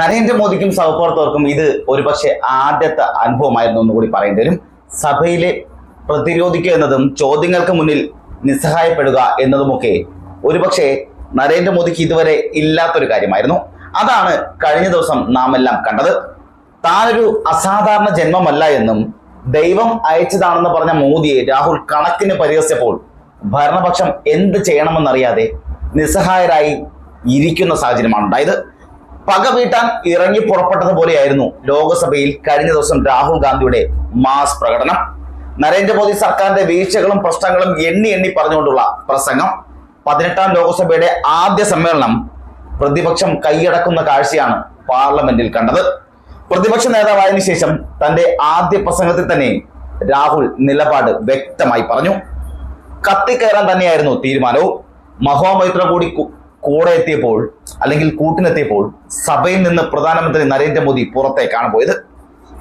നരേന്ദ്രമോദിക്കും സഹപ്രവർത്തകർക്കും ഇത് ഒരുപക്ഷെ ആദ്യത്തെ അനുഭവമായിരുന്നു എന്നുകൂടി പറയേണ്ടി വരും. സഭയിലെ പ്രതിരോധിക്കുക എന്നതും ചോദ്യങ്ങൾക്ക് മുന്നിൽ നിസ്സഹായപ്പെടുക എന്നതുമൊക്കെ ഒരുപക്ഷെ നരേന്ദ്രമോദിക്ക് ഇതുവരെ ഇല്ലാത്തൊരു കാര്യമായിരുന്നു. അതാണ് കഴിഞ്ഞ ദിവസം നാം എല്ലാം കണ്ടത്. താനൊരു അസാധാരണ ജന്മമല്ല എന്നും ദൈവം അയച്ചതാണെന്ന് പറഞ്ഞ മോദിയെ രാഹുൽ കണക്കിന് പരിഹസിച്ചപ്പോൾ ഭരണപക്ഷം എന്ത് ചെയ്യണമെന്നറിയാതെ നിസ്സഹായരായി ഇരിക്കുന്ന സാഹചര്യമാണ് ഉണ്ടായത്. പക വീട്ടാൻ ഇറങ്ങി പുറപ്പെട്ടതുപോലെയായിരുന്നു ലോക്സഭയിൽ കഴിഞ്ഞ ദിവസം രാഹുൽ ഗാന്ധിയുടെ മാസ് പ്രകടനം. നരേന്ദ്രമോദി സർക്കാരിന്റെ വീഴ്ചകളും പ്രശ്നങ്ങളും എണ്ണി എണ്ണി പറഞ്ഞുകൊണ്ടുള്ള പ്രസംഗം. പതിനെട്ടാം ലോക്സഭയുടെ ആദ്യ സമ്മേളനം പ്രതിപക്ഷം കൈയടക്കുന്ന കാഴ്ചയാണ് പാർലമെന്റിൽ കണ്ടത്. പ്രതിപക്ഷ നേതാവായതിനു ശേഷം തന്റെ ആദ്യ പ്രസംഗത്തിൽ തന്നെ രാഹുൽ നിലപാട് വ്യക്തമായി പറഞ്ഞു. കത്തിക്കയറാൻ തന്നെയായിരുന്നു തീരുമാനവും. മഹോമൈത്ര കൂടി കൂടെ എത്തിയപ്പോൾ അല്ലെങ്കിൽ കൂട്ടിനെത്തിയപ്പോൾ സഭയിൽ നിന്ന് പ്രധാനമന്ത്രി നരേന്ദ്രമോദി പുറത്തേക്കാണ് പോയത്.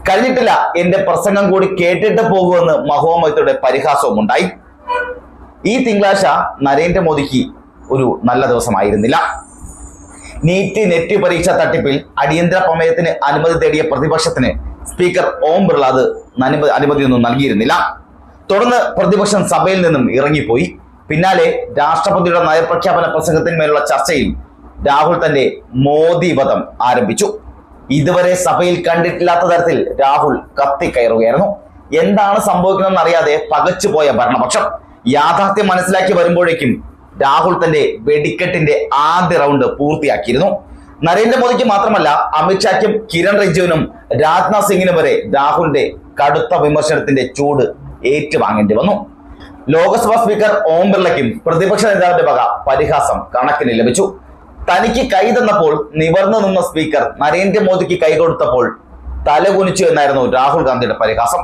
കഴിഞ്ഞിട്ടില്ല എന്റെ പ്രസംഗം കൂടി കേട്ടിട്ട് പോകുമെന്ന് മഹോമയത്തോടെ പരിഹാസവും ഉണ്ടായി. ഈ തിങ്കളാഴ്ച നരേന്ദ്രമോദിക്ക് ഒരു നല്ല ദിവസമായിരുന്നില്ല. നീറ്റ് നെറ്റ് പരീക്ഷ തട്ടിപ്പിൽ അടിയന്തര പ്രമേയത്തിന് അനുമതി തേടിയ പ്രതിപക്ഷത്തിന് സ്പീക്കർ ഓം ബിർള അത് അനുമതി അനുമതിയൊന്നും നൽകിയിരുന്നില്ല. തുടർന്ന് പ്രതിപക്ഷം സഭയിൽ നിന്നും ഇറങ്ങിപ്പോയി. പിന്നാലെ രാഷ്ട്രപതിയുടെ നയപ്രഖ്യാപന പ്രസംഗത്തിന്മേലുള്ള ചർച്ചയിൽ രാഹുൽ തന്റെ മോദി വധം ആരംഭിച്ചു. ഇതുവരെ സഭയിൽ കണ്ടിട്ടില്ലാത്ത തരത്തിൽ രാഹുൽ കത്തിക്കയറുകയായിരുന്നു. എന്താണ് സംഭവിക്കുന്നതെന്ന് അറിയാതെ പകച്ചുപോയ ഭരണപക്ഷം. യാഥാർത്ഥ്യം മനസ്സിലാക്കി വരുമ്പോഴേക്കും രാഹുൽ തന്റെ വെടിക്കെട്ടിന്റെ ആദ്യ റൗണ്ട് പൂർത്തിയാക്കിയിരുന്നു. നരേന്ദ്രമോദിക്ക് മാത്രമല്ല അമിത്ഷായ്ക്കും കിരൺ റിജിജുവിനും രാജ്നാഥ് സിംഗിനും വരെ രാഹുലിന്റെ കടുത്ത വിമർശനത്തിന്റെ ചൂട് ഏറ്റുവാങ്ങേണ്ടി വന്നു. ലോക്സഭാ സ്പീക്കർ ഓം ബിർളയ്ക്കും പ്രതിപക്ഷ നേതാവിന്റെ വക പരിഹാസം കണക്കിന് ലഭിച്ചു. തനിക്ക് കൈ തന്നപ്പോൾ നിവർന്നു നിന്ന സ്പീക്കർ നരേന്ദ്രമോദിക്ക് കൈ കൊടുത്തപ്പോൾ തലകുനിച്ചു എന്നായിരുന്നു രാഹുൽ ഗാന്ധിയുടെ പരിഹാസം.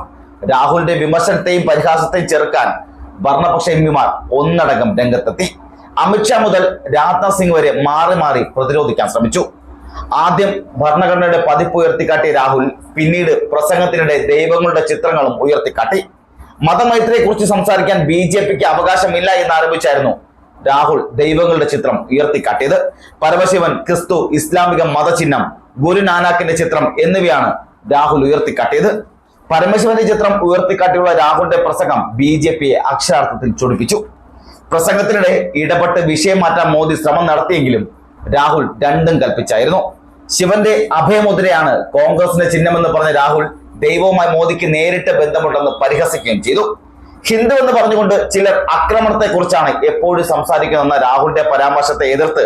രാഹുലിന്റെ വിമർശനത്തെയും പരിഹാസത്തെയും ചെറുക്കാൻ ഭരണപക്ഷ എം പിമാർ ഒന്നടങ്കം രംഗത്തെത്തി. അമിത്ഷാ മുതൽ രാജ്നാഥ് സിംഗ് വരെ മാറി മാറി പ്രതിരോധിക്കാൻ ശ്രമിച്ചു. ആദ്യം ഭരണഘടനയുടെ പതിപ്പ് ഉയർത്തിക്കാട്ടിയ രാഹുൽ പിന്നീട് പ്രസംഗത്തിനിടെ ദൈവങ്ങളുടെ ചിത്രങ്ങളും ഉയർത്തിക്കാട്ടി. മതമൈത്രിയെ കുറിച്ച് സംസാരിക്കാൻ ബി ജെ പിക്ക് അവകാശമില്ല എന്ന് ആരംഭിച്ചായിരുന്നു രാഹുൽ ദൈവങ്ങളുടെ ചിത്രം ഉയർത്തിക്കാട്ടിയത്. പരമശിവൻ ക്രിസ്തു ഇസ്ലാമിക മതചിഹ്നം ഗുരു നാനാക്കിന്റെ ചിത്രം എന്നിവയാണ് രാഹുൽ ഉയർത്തിക്കാട്ടിയത്. പരമശിവന്റെ ചിത്രം ഉയർത്തിക്കാട്ടിയുള്ള രാഹുലിന്റെ പ്രസംഗം ബി ജെ പിയെ അക്ഷരാർത്ഥത്തിൽ ചൊടിപ്പിച്ചു. പ്രസംഗത്തിനിടെ ഇടപെട്ട് വിഷയം മാറ്റാൻ മോദി ശ്രമം നടത്തിയെങ്കിലും രാഹുൽ രണ്ടും കൽപ്പിച്ചായിരുന്നു. ശിവന്റെ അഭയമുദ്രയാണ് കോൺഗ്രസിന്റെ ചിഹ്നമെന്ന് പറഞ്ഞ രാഹുൽ ദൈവവുമായി മോദിക്ക് നേരിട്ട് ബന്ധമുണ്ടെന്ന് പരിഹസിക്കുകയും ചെയ്തു. ഹിന്ദു എന്ന് പറഞ്ഞുകൊണ്ട് ചിലർ ആക്രമണത്തെ കുറിച്ചാണ് എപ്പോഴും സംസാരിക്കുന്നതെന്ന രാഹുലിന്റെ പരാമർശത്തെ എതിർത്ത്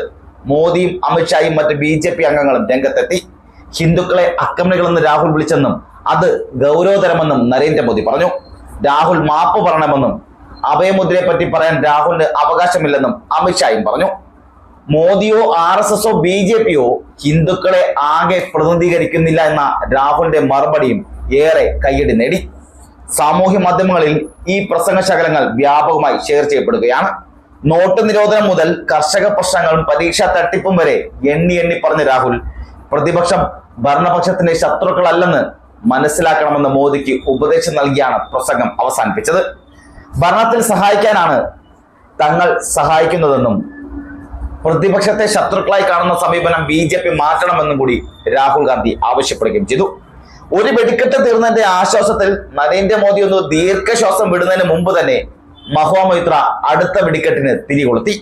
മോദിയും അമിത്ഷായും മറ്റ് ബി ജെ പി അംഗങ്ങളും രംഗത്തെത്തി. ഹിന്ദുക്കളെ അക്രമികളെന്ന് രാഹുൽ വിളിച്ചെന്നും അത് ഗൗരവതരമെന്നും നരേന്ദ്രമോദി പറഞ്ഞു. രാഹുൽ മാപ്പ് പറയണമെന്നും അഭയമുദ്രയെ പറ്റി പറയാൻ രാഹുലിന് അവകാശമില്ലെന്നും അമിത്ഷായും പറഞ്ഞു. മോദിയോ ആർ എസ് എസോ ബി ജെ പിയോ ഹിന്ദുക്കളെ ആകെ പ്രതിനിധീകരിക്കുന്നില്ല എന്ന രാഹുലിന്റെ മറുപടിയും ഏറെ കയ്യടി നേടി. സാമൂഹ്യ മാധ്യമങ്ങളിൽ ഈ പ്രസംഗ ശകലങ്ങൾ വ്യാപകമായി ഷെയർ ചെയ്യപ്പെടുകയാണ്. നോട്ട് നിരോധനം മുതൽ കർഷക പ്രശ്നങ്ങളും പരീക്ഷാ തട്ടിപ്പും വരെ എണ്ണി എണ്ണി പറഞ്ഞ രാഹുൽ പ്രതിപക്ഷം ഭരണപക്ഷത്തിന്റെ ശത്രുക്കളല്ലെന്ന് മനസ്സിലാക്കണമെന്ന് മോദിക്ക് ഉപദേശം നൽകിയാണ് പ്രസംഗം അവസാനിപ്പിച്ചത്. ഭരണത്തിൽ സഹായിക്കാനാണ് തങ്ങൾ സഹായിക്കുന്നതെന്നും പ്രതിപക്ഷത്തെ ശത്രുക്കളായി കാണുന്ന സമീപനം ബി മാറ്റണമെന്നും കൂടി രാഹുൽ ഗാന്ധി ആവശ്യപ്പെടുകയും ചെയ്തു. ഒരു വെടിക്കെട്ട് തീർന്നതിന്റെ ആശ്വാസത്തിൽ നരേന്ദ്രമോദി ഒന്ന് ദീർഘശ്വാസം വിടുന്നതിന് മുമ്പ് തന്നെ മഹോമൈത്ര മൈത്ര അടുത്ത വെടിക്കെട്ടിന് തിരികൊളുത്തി.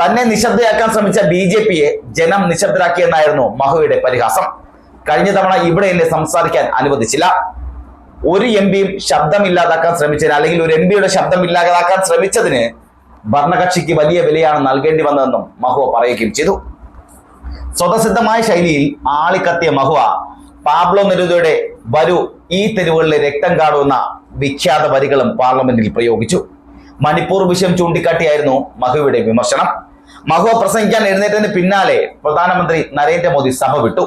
തന്നെ നിശബ്ദയാക്കാൻ ശ്രമിച്ച ബി ജെ പിയെ ജനം നിശബ്ദരാക്കിയെന്നായിരുന്നു മഹുവയുടെ പരിഹാസം. കഴിഞ്ഞ തവണ ഇവിടെ എന്നെ സംസാരിക്കാൻ അനുവദിച്ചില്ല. ഒരു എം പിയും ശബ്ദമില്ലാതാക്കാൻ ശ്രമിച്ചതിന് അല്ലെങ്കിൽ ഒരു എം പിയുടെ ശബ്ദം ഇല്ലാതാക്കാൻ ശ്രമിച്ചതിന് ഭരണകക്ഷിക്ക് വലിയ വിലയാണ് നൽകേണ്ടി വന്നതെന്നും മഹുവ പറയുകയും ചെയ്തു. സ്വതസിദ്ധമായ ശൈലിയിൽ ആളിക്കത്തിയ മഹുവ പാബ്ലോ നെരുദയുടെ വരൂ ഈ തെരുവുകളിലെ രക്തം കാണുന്ന വിഖ്യാത വരികളും പാർലമെന്റിൽ പ്രയോഗിച്ചു. മണിപ്പൂർ വിഷയം ചൂണ്ടിക്കാട്ടിയായിരുന്നു മഹുവിയുടെ വിമർശനം. മഹുവ പ്രസംഗിക്കാൻ എഴുന്നേറ്റതിന് പിന്നാലെ പ്രധാനമന്ത്രി നരേന്ദ്രമോദി സഭ വിട്ടു.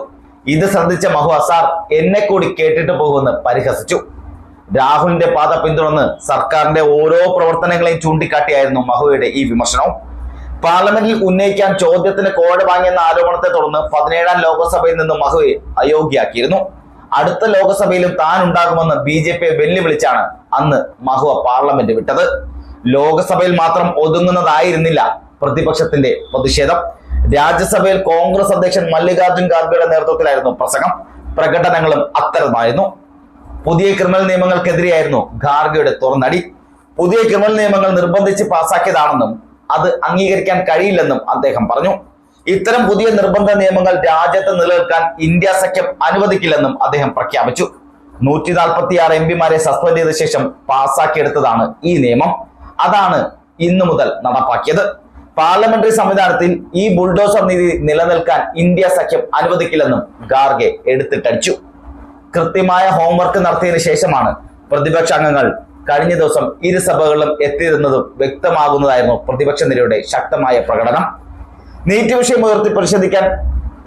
ഇത് ശ്രദ്ധിച്ച മഹു സാർ എന്നെ കൂടി കേട്ടിട്ട് പോകുമെന്ന് പരിഹസിച്ചു. രാഹുലിന്റെ പാത പിന്തുടർന്ന് സർക്കാരിന്റെ ഓരോ പ്രവർത്തനങ്ങളെയും ചൂണ്ടിക്കാട്ടിയായിരുന്നു മഹുവയുടെ ഈ വിമർശനവും. പാർലമെന്റിൽ ഉന്നയിക്കാൻ ചോദ്യത്തിന് കോഴ വാങ്ങിയെന്ന ആരോപണത്തെ തുടർന്ന് പതിനേഴാം ലോക്സഭയിൽ നിന്ന് മഹുവെ അയോഗ്യയാക്കിയിരുന്നു. അടുത്ത ലോക്സഭയിലും താൻ ഉണ്ടാകുമെന്ന് ബി ജെ പിയെ വെല്ലുവിളിച്ചാണ് അന്ന് മഹുവ പാർലമെന്റ് വിട്ടത്. ലോക്സഭയിൽ മാത്രം ഒതുങ്ങുന്നതായിരുന്നില്ല പ്രതിപക്ഷത്തിന്റെ പ്രതിഷേധം. രാജ്യസഭയിൽ കോൺഗ്രസ് അധ്യക്ഷൻ മല്ലികാർജുൻ ഖാർഗെയുടെ നേതൃത്വത്തിലായിരുന്നു പ്രസംഗം. പ്രകടനങ്ങളും അത്തരമായിരുന്നു. പുതിയ ക്രിമിനൽ നിയമങ്ങൾക്കെതിരെയായിരുന്നു ഖാർഗെയുടെ തുറന്നടി. പുതിയ ക്രിമിനൽ നിയമങ്ങൾ നിർബന്ധിച്ച് പാസാക്കിയതാണെന്നും അത് അംഗീകരിക്കാൻ കഴിയില്ലെന്നും അദ്ദേഹം പറഞ്ഞു. ഇത്തരം പുതിയ നിർബന്ധ നിയമങ്ങൾ രാജ്യത്ത് നിലനിൽക്കാൻ ഇന്ത്യ സഖ്യം അനുവദിക്കില്ലെന്നും അദ്ദേഹം പ്രഖ്യാപിച്ചു. നൂറ്റി നാൽപ്പത്തി ആറ് എം പിമാരെ സസ്പെൻഡ് ചെയ്ത ശേഷം പാസാക്കിയെടുത്തതാണ് ഈ നിയമം. അതാണ് ഇന്നു മുതൽ നടപ്പാക്കിയത്. പാർലമെന്ററി സംവിധാനത്തിൽ ഈ ബുൾഡോസർ നീതി നിലനിൽക്കാൻ ഇന്ത്യ സഖ്യം അനുവദിക്കില്ലെന്നും ഗാർഗെ എടുത്തിട്ടടിച്ചു. കൃത്യമായ ഹോംവർക്ക് നടത്തിയതിനു ശേഷമാണ് പ്രതിപക്ഷ അംഗങ്ങൾ കഴിഞ്ഞ ദിവസം ഇരു സഭകളിലും എത്തിയിരുന്നതും വ്യക്തമാകുന്നതായിരുന്നു പ്രതിപക്ഷ നിരയുടെ ശക്തമായ പ്രകടനം. നീറ്റ് വിഷയം ഉയർത്തി പ്രതിഷേധിക്കാൻ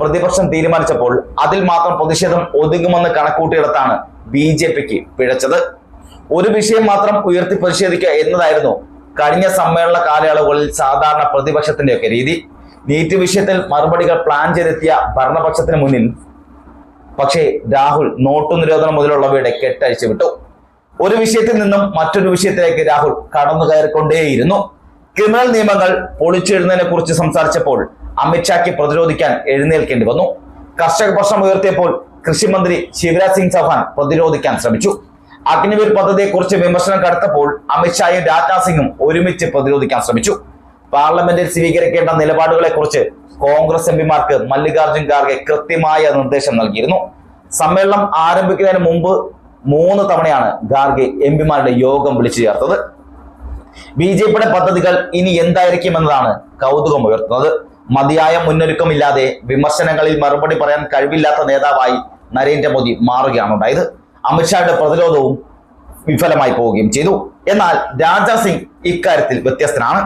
പ്രതിപക്ഷം തീരുമാനിച്ചപ്പോൾ അതിൽ മാത്രം പ്രതിഷേധം ഒതുങ്ങുമെന്ന് കണക്കൂട്ടിയിടത്താണ് ബി ജെ പിക്ക് പിഴച്ചത്. ഒരു വിഷയം മാത്രം ഉയർത്തി പ്രതിഷേധിക്കുക എന്നതായിരുന്നു കഴിഞ്ഞ സമ്മേളന കാലയളവുകളിൽ സാധാരണ പ്രതിപക്ഷത്തിന്റെയൊക്കെ രീതി. നീറ്റ് വിഷയത്തിൽ മറുപടികൾ പ്ലാൻ ചെയ്തെത്തിയ ഭരണപക്ഷത്തിന് മുന്നിൽ പക്ഷേ രാഹുൽ നോട്ടു നിരോധനം മുതലുള്ളവയുടെ കെട്ടഴിച്ചു വിട്ടു. ഒരു വിഷയത്തിൽ നിന്നും മറ്റൊരു വിഷയത്തിലേക്ക് രാഹുൽ കടന്നു കയറിക്കൊണ്ടേയിരുന്നു. ക്രിമിനൽ നിയമങ്ങൾ പൊളിച്ചെഴുന്നതിനെ കുറിച്ച് സംസാരിച്ചപ്പോൾ അമിത്ഷാക്ക് പ്രതിരോധിക്കാൻ എഴുന്നേൽക്കേണ്ടി വന്നു. കർഷക പ്രശ്നം ഉയർത്തിയപ്പോൾ കൃഷിമന്ത്രി ശിവരാജ് സിംഗ് ചൗഹാൻ പ്രതിരോധിക്കാൻ ശ്രമിച്ചു. അഗ്നിവീർ പദ്ധതിയെക്കുറിച്ച് വിമർശനം കടത്തപ്പോൾ അമിത്ഷായും രാജ്നാഥ് സിംഗും ഒരുമിച്ച് പ്രതിരോധിക്കാൻ ശ്രമിച്ചു. പാർലമെന്റിൽ സ്വീകരിക്കേണ്ട നിലപാടുകളെ കുറിച്ച് കോൺഗ്രസ് എംപിമാർക്ക് മല്ലികാർജുൻ ഖാർഗെ കൃത്യമായ നിർദ്ദേശം നൽകിയിരുന്നു. സമ്മേളനം ആരംഭിക്കുന്നതിന് മുമ്പ് മൂന്ന് തവണയാണ് ഖാർഗെ എംപിമാരുടെ യോഗം വിളിച്ചു ചേർത്തത്. ബി ജെ പിയുടെ പദ്ധതികൾ ഇനി എന്തായിരിക്കും എന്നതാണ് കൗതുകം ഉയർത്തുന്നത്. മതിയായ മുന്നൊരുക്കമില്ലാതെ വിമർശനങ്ങളിൽ മറുപടി പറയാൻ കഴിവില്ലാത്ത നേതാവായി നരേന്ദ്രമോദി മാറുകയാണ് ഉണ്ടായത്. അമിത്ഷായുടെ പ്രതിരോധവും വിഫലമായി പോവുകയും ചെയ്തു. എന്നാൽ രാജാ സിംഗ് ഇക്കാര്യത്തിൽ വ്യത്യസ്തനാണ്.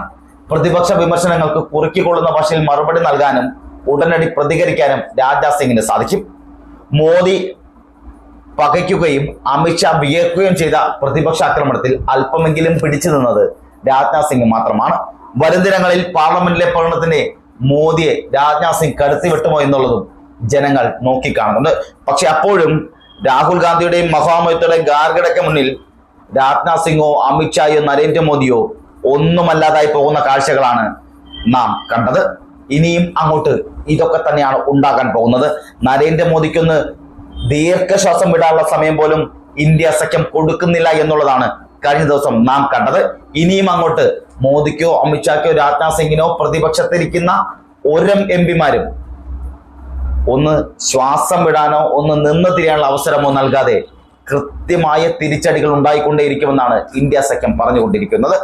പ്രതിപക്ഷ വിമർശനങ്ങൾക്ക് കുറുക്കിക്കൊള്ളുന്ന ഭാഷയിൽ മറുപടി നൽകാനും ഉടനടി പ്രതികരിക്കാനും രാജാ സിംഗിന് സാധിക്കും. മോദി പകയ്ക്കുകയും അമിത്ഷാ വിയർക്കുകയും ചെയ്ത പ്രതിപക്ഷ ആക്രമണത്തിൽ അല്പമെങ്കിലും പിടിച്ചു നിന്നത് രാജ്നാഥ് സിംഗ് മാത്രമാണ്. വരും ദിനങ്ങളിൽ പാർലമെന്റിലെ പ്രകടനത്തിന് മോദിയെ രാജ്നാഥ് സിംഗ് കടത്തി വെട്ടുമോ എന്നുള്ളതും ജനങ്ങൾ നോക്കിക്കാണുന്നുണ്ട്. പക്ഷെ അപ്പോഴും രാഹുൽ ഗാന്ധിയുടെയും മഹാമഹിത്തയുടെയും ഗാർഗഡയ്ക്ക് മുന്നിൽ രാജ്നാഥ് സിംഗോ അമിത്ഷായോ നരേന്ദ്രമോദിയോ ഒന്നുമല്ലാതായി പോകുന്ന കാഴ്ചകളാണ് നാം കണ്ടത്. ഇനിയും അങ്ങോട്ട് ഇതൊക്കെ തന്നെയാണ് ഉണ്ടാകാൻ പോകുന്നത്. നരേന്ദ്രമോദിക്കൊന്ന് ദീർഘശ്വാസം വിടാനുള്ള സമയം പോലും ഇന്ത്യ സഖ്യം കൊടുക്കുന്നില്ല എന്നുള്ളതാണ് കഴിഞ്ഞ ദിവസം നാം കണ്ടത്. ഇനിയും അങ്ങോട്ട് മോദിക്കോ അമിത്ഷാക്കോ രാജ്നാഥ് സിംഗിനോ പ്രതിപക്ഷത്തിരിക്കുന്ന ഒരു എം പിമാരും ഒന്ന് ശ്വാസം വിടാനോ ഒന്ന് നിന്ന് തിരിയാനുള്ള അവസരമോ നൽകാതെ കൃത്യമായ തിരിച്ചടികൾ ഉണ്ടായിക്കൊണ്ടേയിരിക്കുമെന്നാണ് ഇന്ത്യ സഖ്യം പറഞ്ഞുകൊണ്ടിരിക്കുന്നത്.